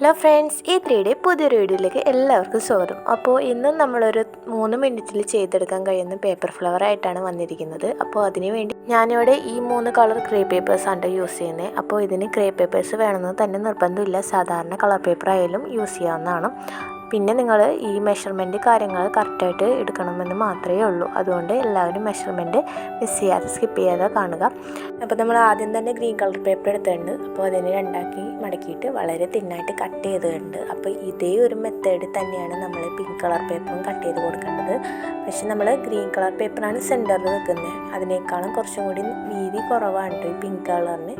Hello friends ഈ three day പുതിയൊരു വീഡിയോയിലേക്ക് എല്ലാവർക്കും സ്വാഗതം. അപ്പോൾ ഇന്നും നമ്മളൊരു മൂന്ന് മിനിറ്റിൽ ചെയ്തെടുക്കാൻ കഴിയുന്ന പേപ്പർ ഫ്ലവർ ആയിട്ടാണ് വന്നിരിക്കുന്നത്. അപ്പോൾ അതിന് വേണ്ടി ഞാനിവിടെ ഈ മൂന്ന് കളർ ക്രേ ആണ് യൂസ് ചെയ്യുന്നത് അപ്പോൾ ഇതിന് ക്രേ പേപ്പേഴ്സ് വേണമെന്ന് തന്നെ നിർബന്ധമില്ല. സാധാരണ കളർ പേപ്പർ ആയാലും യൂസ് ചെയ്യാവുന്നതാണ്. പിന്നെ നിങ്ങൾ ഈ മെഷർമെന്റ് കാര്യങ്ങൾ കറക്റ്റായിട്ട് എടുക്കണമെന്ന് മാത്രമേ ഉള്ളൂ. അതുകൊണ്ട് എല്ലാവരും മെഷർമെന്റ് മിസ് ചെയ്യാതെ സ്കിപ്പ് ചെയ്യാതെ കാണുക. അപ്പോൾ നമ്മൾ ആദ്യം തന്നെ ഗ്രീൻ കളർ പേപ്പർ എടുത്തിട്ടുണ്ട്. അപ്പോൾ അതിനെ രണ്ടാക്കി മടക്കിയിട്ട് വളരെ തിന്നായിട്ട് കട്ട് ചെയ്തിട്ടുണ്ട്. അപ്പോൾ ഇതേ ഒരു മെത്തേഡ് തന്നെയാണ് നമ്മൾ പിങ്ക് കളർ പേപ്പറും കട്ട് ചെയ്ത് കൊടുക്കേണ്ടത്. പക്ഷെ നമ്മൾ ഗ്രീൻ കളർ പേപ്പറാണ് സെന്ററിൽ വെക്കുന്നത് അതിനേക്കാളും കുറച്ചും കൂടി വീതി കുറവാണ് ഈ പിങ്ക് കളറിന്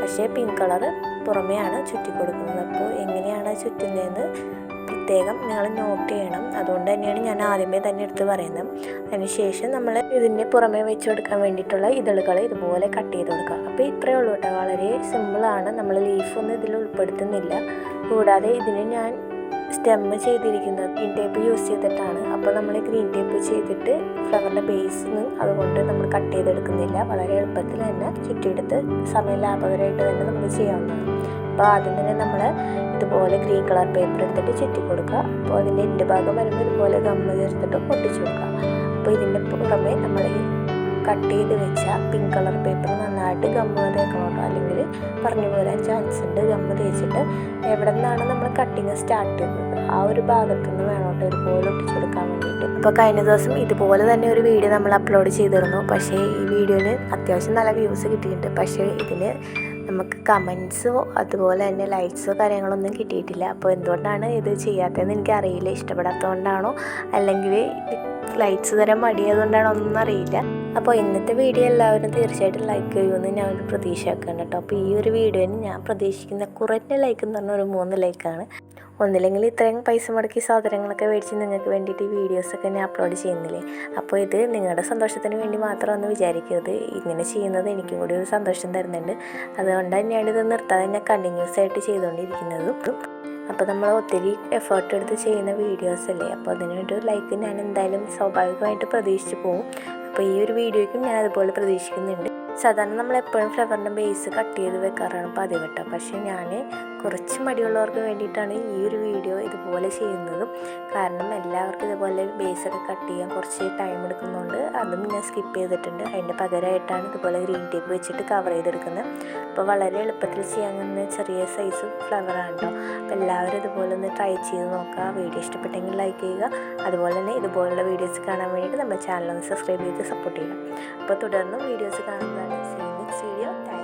പക്ഷേ പിങ്ക് കളർ പുറമെയാണ് ചുറ്റി കൊടുക്കുന്നത്. അപ്പോൾ എങ്ങനെയാണ് ചുറ്റുന്നതെന്ന് പ്രത്യേകം നിങ്ങൾ നോട്ട് ചെയ്യണം. അതുകൊണ്ട് തന്നെയാണ് ഞാൻ ആദ്യമേ തന്നെ എടുത്ത് പറയുന്നത്. അതിനുശേഷം നമ്മൾ ഇതിന്റെ പുറമേ വെച്ച് കൊടുക്കാൻ വേണ്ടിയിട്ടുള്ള ഇതളുകൾ ഇതുപോലെ കട്ട് ചെയ്ത് കൊടുക്കുക. അപ്പോൾ ഇത്രയേ ഉള്ളൂ കേട്ടോ. വളരെ സിമ്പിളാണ് നമ്മൾ ലീഫൊന്നും ഇതിൽ ഉൾപ്പെടുത്തുന്നില്ല. കൂടാതെ ഇതിന് ഞാൻ സ്റ്റെമ്മ് ചെയ്തിരിക്കുന്നത് ഗ്രീൻ ടേപ്പ് യൂസ് ചെയ്തിട്ടാണ്. അപ്പോൾ നമ്മൾ ഗ്രീൻ ടേപ്പ് ചെയ്തിട്ട് ഫ്ലവറിന്റെ ബേസിന് അതുകൊണ്ട് നമ്മൾ കട്ട് ചെയ്തെടുക്കുന്നില്ല. വളരെ എളുപ്പത്തിൽ തന്നെ ചുറ്റിയെടുത്ത് സമയം ലാഭകരമായിട്ട് തന്നെ നമുക്ക് ചെയ്യാവുന്നതാണ്. അപ്പോൾ ആദ്യം തന്നെ നമ്മൾ ഇതുപോലെ ഗ്രീൻ കളർ പേപ്പർ എടുത്തിട്ട് ചുറ്റി കൊടുക്കുക. അപ്പോൾ അതിന്റെ എന്റെ ഭാഗം വരുമ്പോൾ ഇതുപോലെ ഗമ്മ ചേർത്തിട്ട് പൊട്ടിച്ചു കൊടുക്കുക. അപ്പോൾ ഇതിന്റെ പുറമെ നമ്മൾ ഈ കട്ട് ചെയ്ത് വെച്ച പിങ്ക് കളർ പേപ്പർ നന്നായിട്ട് ഗമ്മ തേക്കണം അല്ലെങ്കിൽ പറഞ്ഞു പോരാൻ ചാൻസ് ഉണ്ട് ഗമ്മ തേച്ചിട്ട് എവിടെ നിന്നാണ് നമ്മൾ കട്ടിങ് സ്റ്റാർട്ട് ചെയ്യുന്നത് ആ ഒരു ഭാഗത്ത് നിന്ന് വേണോട്ട് ഇതുപോലെ ഒട്ടിച്ചു കൊടുക്കാൻ വേണ്ടിയിട്ട്. അപ്പോൾ കഴിഞ്ഞ ദിവസം ഇതുപോലെ തന്നെ ഒരു വീഡിയോ നമ്മൾ അപ്ലോഡ് ചെയ്തിരുന്നു. പക്ഷേ ഈ വീഡിയോന് അത്യാവശ്യം നല്ല വ്യൂസ് കിട്ടിയിട്ടുണ്ട്. പക്ഷേ ഇതിന് നമുക്ക് കമൻസോ അതുപോലെ തന്നെ ലൈക്സോ കാര്യങ്ങളൊന്നും കിട്ടിയിട്ടില്ല. അപ്പോൾ എന്തുകൊണ്ടാണ് ഇത് ചെയ്യാത്തതെന്ന് എനിക്കറിയില്ല. ഇഷ്ടപ്പെടാത്തതുകൊണ്ടാണോ? അല്ലെങ്കിൽ ലൈറ്റ്സ് തരാൻ മടിയായതുകൊണ്ടാണോ ഒന്നും അറിയില്ല. അപ്പോൾ ഇന്നത്തെ വീഡിയോ എല്ലാവരും തീർച്ചയായിട്ടും ലൈക്ക് ചെയ്യുമെന്ന് ഞാൻ ഒരു പ്രതീക്ഷ വെക്കുന്നുണ്ട് കേട്ടോ. അപ്പോൾ ഈ ഒരു വീഡിയോന് ഞാൻ പ്രതീക്ഷിക്കുന്ന കുറഞ്ഞ ലൈക്ക് എന്ന് പറഞ്ഞ ഒരു മൂന്ന് ലൈക്കാണ് ഒന്നില്ലെങ്കിൽ ഇത്രയും പൈസ മുടക്കി സാധനങ്ങളൊക്കെ മേടിച്ച് നിങ്ങൾക്ക് വേണ്ടിയിട്ട് ഈ വീഡിയോസൊക്കെ ഞാൻ അപ്ലോഡ് ചെയ്യുന്നില്ലേ? അപ്പോൾ ഇത് നിങ്ങളുടെ സന്തോഷത്തിന് വേണ്ടി മാത്രമൊന്ന് വിചാരിക്കരുത്. ഇങ്ങനെ ചെയ്യുന്നത് എനിക്കും കൂടി ഒരു സന്തോഷം തരുന്നുണ്ട്. അതുകൊണ്ടാണ് ഇത് നിർത്താതെ ഞാൻ കണ്ടിന്യൂസ് ആയിട്ട് ചെയ്തുകൊണ്ടിരിക്കുന്നതും. അപ്പോൾ നമ്മൾ ഒത്തിരി എഫേർട്ട് എടുത്ത് ചെയ്യുന്ന വീഡിയോസ് അല്ലേ? അപ്പോൾ അതിനൊരു ലൈക്ക് ഞാൻ എന്തായാലും സ്വാഭാവികമായിട്ട് പ്രതീക്ഷിച്ച് പോകും അപ്പോൾ ഈ ഒരു വീഡിയോയ്ക്കും ഞാൻ അതുപോലെ പ്രതീക്ഷിക്കുന്നുണ്ട്. സാധാരണ നമ്മൾ എപ്പോഴും ഫ്ലവറിന്റെ ബേസ് കട്ട് ചെയ്ത് വെക്കാറാണ് പതിവ് കേട്ടോ പക്ഷേ ഞാൻ കുറച്ച് മടിയുള്ളവർക്ക് വേണ്ടിയിട്ടാണ് ഈ ഒരു വീഡിയോ ഇതുപോലെ ചെയ്യുന്നതും. കാരണം എല്ലാവർക്കും ഇതുപോലെ ബേസൊക്കെ കട്ട് ചെയ്യാൻ കുറച്ച് ടൈം എടുക്കുന്നതുകൊണ്ട് അതും ഞാൻ സ്കിപ്പ് ചെയ്തിട്ടുണ്ട്. അതിന്റെ പകരമായിട്ടാണ് ഇതുപോലെ ഗ്രീൻ ടേപ്പ് വെച്ചിട്ട് കവർ ചെയ്തെടുക്കുന്നത്. അപ്പോൾ വളരെ എളുപ്പത്തിൽ ചെയ്യാൻ കഴിയുന്ന ചെറിയ സൈസ് ഫ്ലവറാണ് കേട്ടോ അപ്പോൾ എല്ലാവരും ഇതുപോലെ ഒന്ന് ട്രൈ ചെയ്ത് നോക്കുക. വീഡിയോ ഇഷ്ടപ്പെട്ടെങ്കിൽ ലൈക്ക് ചെയ്യുക. അതുപോലെ തന്നെ ഇതുപോലുള്ള വീഡിയോസ് കാണാൻ വേണ്ടിയിട്ട് നമ്മുടെ ചാനൽ ഒന്ന് സബ്സ്ക്രൈബ് ചെയ്ത് സപ്പോർട്ട് ചെയ്യുക. അപ്പോൾ തുടർന്നും വീഡിയോസ് കാണുന്നതാണ് See you next video. Thank